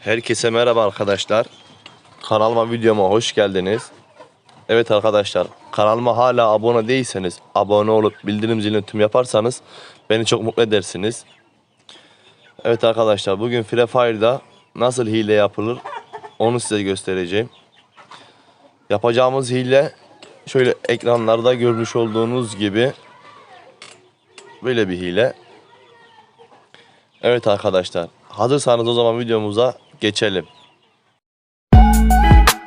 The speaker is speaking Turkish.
Herkese merhaba arkadaşlar. Kanalıma videoma hoş geldiniz. Evet arkadaşlar kanalıma hala abone değilseniz abone olup bildirim zilini tüm yaparsanız beni çok mutlu edersiniz. Evet arkadaşlar bugün Free Fire'da nasıl hile yapılır onu size göstereceğim. Yapacağımız hile şöyle ekranlarda görmüş olduğunuz gibi böyle bir hile. Evet arkadaşlar hazırsanız o zaman videomuza geçelim. Müzik